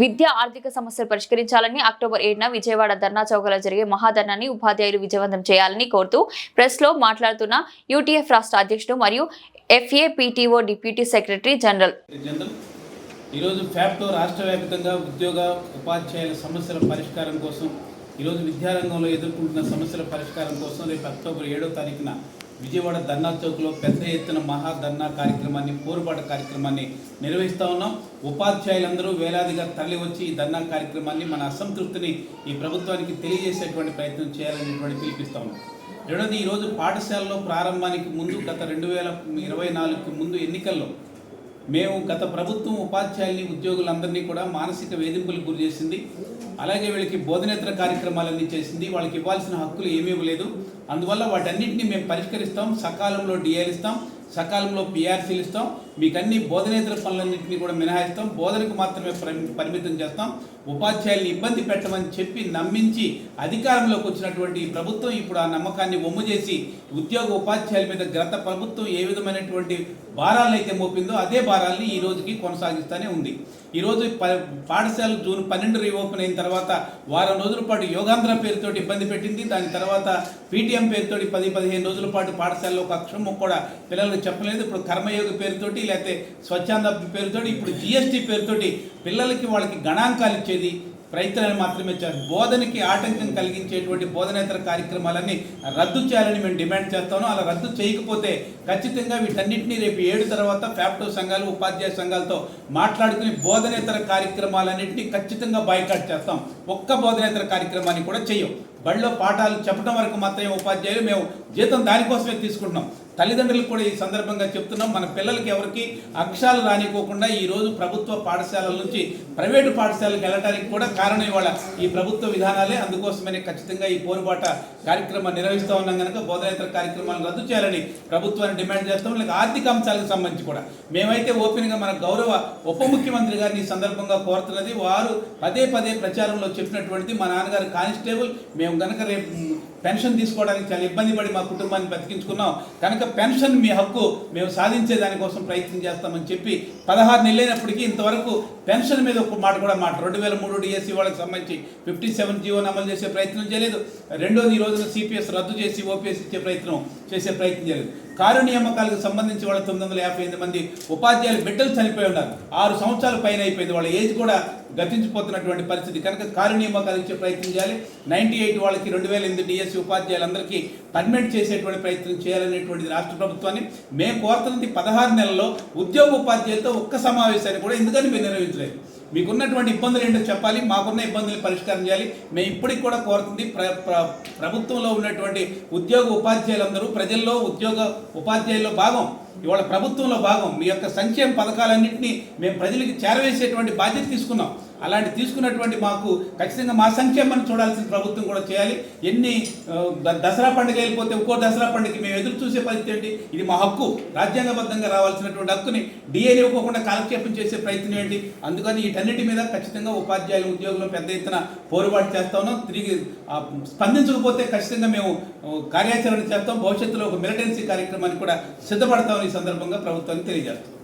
విద్యా ఆర్థిక సమస్యలు పరిష్కరించాలని అక్టోబర్ ఏడున విజయవాడ ధర్నా చౌకలో జరిగే మహాధర్నాన్ని ఉపాధ్యాయులు విజయవంతం చేయాలని కోరుతూ ప్రెస్లో మాట్లాడుతున్న యూటీఎఫ్ రాష్ట్ర అధ్యక్షుడు మరియు ఎఫ్ఏపిటిఓ డిప్యూటీ సెక్రటరీ జనరల్. ఈరోజు ఫ్యాప్లో రాష్ట్ర వ్యాప్తంగా ఉద్యోగ ఉపాధ్యాయుల సమస్యల పరిష్కారం కోసం ఈరోజు విద్యారంగంలో ఎదుర్కొంటున్న సమస్యల పరిష్కారం కోసం రేపు అక్టోబర్ ఏడో తారీఖున విజయవాడ ధర్నా చౌక్లో పెద్ద ఎత్తున మహా ధర్నా కార్యక్రమాన్ని పోరుబాట కార్యక్రమాన్ని నిర్వహిస్తూ ఉన్నాం. ఉపాధ్యాయులందరూ వేలాదిగా తరలి వచ్చి ఈ ధర్నా కార్యక్రమాన్ని మన అసంతృప్తిని ఈ ప్రభుత్వానికి తెలియజేసేటువంటి ప్రయత్నం చేయాలనేటువంటి పిలిపిస్తా ఉన్నాం. రెండోది ఈరోజు పాఠశాలలో ప్రారంభానికి ముందు గత రెండు వేల ఇరవై నాలుగుకి ముందు ఎన్నికల్లో మేము గత ప్రభుత్వం ఉపాధ్యాయుల్ని ఉద్యోగులందరినీ కూడా మానసిక వేధింపులకు గురి చేసింది. అలాగే వీళ్ళకి బోధనేతర కార్యక్రమాలన్నీ చేసింది. వాళ్ళకి ఇవ్వాల్సిన హక్కులు ఏమీ ఇవ్వలేదు. అందువల్ల వాటన్నింటినీ మేము పరిష్కరిస్తాం. సకాలంలో డిఏలు ఇస్తాం. సకాలంలో పీఆర్సీలు ఇస్తాం. మీకు అన్ని బోధనేతర పనులన్నింటినీ కూడా మినహాయిస్తాం. బోధనకు మాత్రమే పరి- పరిమితం చేస్తాం. ఉపాధ్యాయుల్ని ఇబ్బంది పెట్టమని చెప్పి నమ్మించి అధికారంలోకి వచ్చినటువంటి ఈ ప్రభుత్వం ఇప్పుడు ఆ నమ్మకాన్ని ఒమ్ము చేసి ఉద్యోగ ఉపాధ్యాయుల మీద గత ప్రభుత్వం ఏ విధమైనటువంటి భారాలను అయితే మోపిందో అదే భారాల్ని ఈ రోజుకి కొనసాగిస్తూనే ఉంది. ఈరోజు ప- పాఠశాల జూన్ పన్నెండు రీఓపెన్ అయిన తర్వాత వారం రోజుల పాటు యోగాంధ్ర పేరుతో ఇబ్బంది పెట్టింది. దాని తర్వాత పీటీఎం పేరుతో పది పదిహేను రోజుల పాటు పాఠశాలలో ఒక అక్షరము కూడా పిల్లలకు చెప్పలేదు. ఇప్పుడు కర్మయోగ పేరుతోటి లేకపోతే స్వచ్ఛంద పేరుతోటి ఇప్పుడు జిఎస్టీ పేరుతోటి పిల్లలకి వాళ్ళకి గణాంకాలు ఇచ్చేది. ప్రయత్నాలు మాత్రమే చేస్తారు బోధనకి ఆటంకం కలిగించేటువంటి బోధనేతర కార్యక్రమాలన్నీ రద్దు చేయాలని మేము డిమాండ్ చేస్తాను. అలా రద్దు చేయకపోతే ఖచ్చితంగా వీటన్నిటిని రేపు ఏడు తర్వాత ఫ్యాప్టో సంఘాలు ఉపాధ్యాయ సంఘాలతో మాట్లాడుకుని బోధనేతర కార్యక్రమాలన్నింటినీ ఖచ్చితంగా బాయ్కాట్ చేస్తాం. ఒక్క బోధనేతర కార్యక్రమాన్ని కూడా చేయం బడిలో పాఠాలు చెప్పడం వరకు మాత్రమే ఉపాధ్యాయులు మేము జీతం దానికోసమే తీసుకుంటున్నాం. తల్లిదండ్రులకు కూడా ఈ సందర్భంగా చెప్తున్నాం. మన పిల్లలకి ఎవరికి అక్షరాలు రానికోకుండా ఈ రోజు ప్రభుత్వ పాఠశాలల నుంచి ప్రైవేటు పాఠశాలకు వెళ్ళడానికి కూడా కారణం ఇవాళ ఈ ప్రభుత్వ విధానాలే. అందుకోసమనే ఖచ్చితంగా ఈ పోరుబాట కార్యక్రమం నిర్వహిస్తూ ఉన్నాం కనుక బోధనేతర కార్యక్రమాలను రద్దు చేయాలని ప్రభుత్వాన్ని డిమాండ్ చేస్తాం. లేక ఆర్థిక అంశాలకు సంబంధించి కూడా. మేమైతే ఓపెన్గా మన గౌరవ ఉప ముఖ్యమంత్రి గారిని సందర్భంగా కోరుతున్నది. వారు పదే పదే ప్రచారంలో చెప్పినటువంటిది మా నాన్నగారు కానిస్టేబుల్. మేము కనుక రేపు పెన్షన్ తీసుకోవడానికి చాలా ఇబ్బంది పడి మా కుటుంబాన్ని బతికించుకున్నాం. కనుక పెన్షన్ మీ హక్కు మేము సాధించే దానికోసం ప్రయత్నం చేస్తామని చెప్పి పదహారు నెలలైనప్పటికీ ఇంతవరకు పెన్షన్ మీద ఒక మాట కూడా మాట రెండు వేల మూడు డిఎస్సి వాళ్ళకి సంబంధించి ఫిఫ్టీ సెవెన్ జీవోని అమలు చేసే ప్రయత్నం చేయలేదు. రెండోది ఈ రోజున సిపిఎస్ రద్దు చేసి ఓపీఎస్ ఇచ్చే ప్రయత్నం చేసే ప్రయత్నం చేయలేదు. కారు నియామకాలకు సంబంధించి వాళ్ళ తొమ్మిది వందల యాభై ఎనిమిది మంది ఉపాధ్యాయులు బిడ్డలు చనిపోయి ఉన్నారు. ఆరు సంవత్సరాల పైన అయిపోయింది. వాళ్ళ ఏజ్ కూడా గతించిపోతున్నటువంటి పరిస్థితి. కనుక కారు నియామకాలు ఇచ్చే ప్రయత్నం చేయాలి. నైంటీ ఎయిట్ వాళ్ళకి రెండు వేల ఎనిమిది డిఎస్సి ఉపాధ్యాయులందరికీ పర్మనెంట్ చేసేటువంటి ప్రయత్నం చేయాలనేటువంటిది రాష్ట్ర ప్రభుత్వాన్ని. మేము కోరుతున్నది పదహారు నెలల్లో ఉద్యోగ ఉపాధ్యాయులతో ఒక్క సమావేశాన్ని కూడా ఎందుకని మేము నిర్వహించలేదు? మీకున్నటువంటి ఇబ్బందులు ఏంటో చెప్పాలి మాకున్న ఇబ్బందులు పరిష్కారం చేయాలి. మేము ఇప్పటికి కూడా కోరుతుంది ప్ర ప్ర- ప్రభుత్వంలో ఉన్నటువంటి ఉద్యోగ ఉపాధ్యాయులందరూ ప్రజల్లో ఉద్యోగ ఉపాధ్యాయుల్లో భాగం ఇవాళ ప్రభుత్వంలో భాగం. మీ యొక్క సంక్షేమ పథకాలన్నింటినీ మేము ప్రజలకి చేరవేసేటువంటి బాధ్యత తీసుకున్నాం. అలాంటి తీసుకున్నటువంటి మాకు ఖచ్చితంగా మా సంక్షేమాన్ని చూడాల్సిన ప్రభుత్వం కూడా చేయాలి. ఎన్ని దసరా పండుగ వెళ్ళిపోతే ఒక్కో దసరా పండుగకి మేము ఎదురు చూసే పరిస్థితి ఏంటి? ఇది మా హక్కు. రాజ్యాంగబద్ధంగా రావాల్సినటువంటి హక్కుని డిఏని ఇవ్వకుండా కాలక్షేపం చేసే ప్రయత్నం ఏంటి? అందుకని వీటన్నిటి మీద ఖచ్చితంగా ఉపాధ్యాయులు ఉద్యోగులు పెద్ద ఎత్తున పోరుబాటు చేస్తా ఉన్నాం. తిరిగి స్పందించకపోతే ఖచ్చితంగా మేము కార్యాచరణ చేస్తాం. భవిష్యత్తులో ఒక మిలిటెన్సీ కార్యక్రమాన్ని కూడా సిద్ధపడతాం సిద్ధపడతామని ఈ సందర్భంగా ప్రభుత్వానికి తెలియజేస్తాం